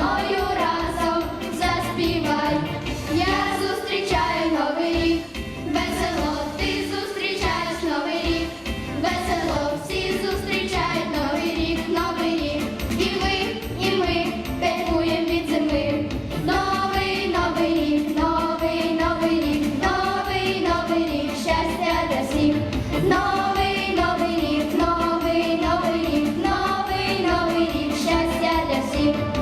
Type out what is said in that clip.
мною разом заспівай, я зустрічаю новий рік, весело ти зустрічаєш новий рік, весело всі зустрічають новий рік, новий рік, і ви, і ми п'ятуємо від зими. Новий новий новий новий рік, новий новий рік, щастя для всіх. Новий новий рік, новий новий рік, новий новий рік, щастя для всіх.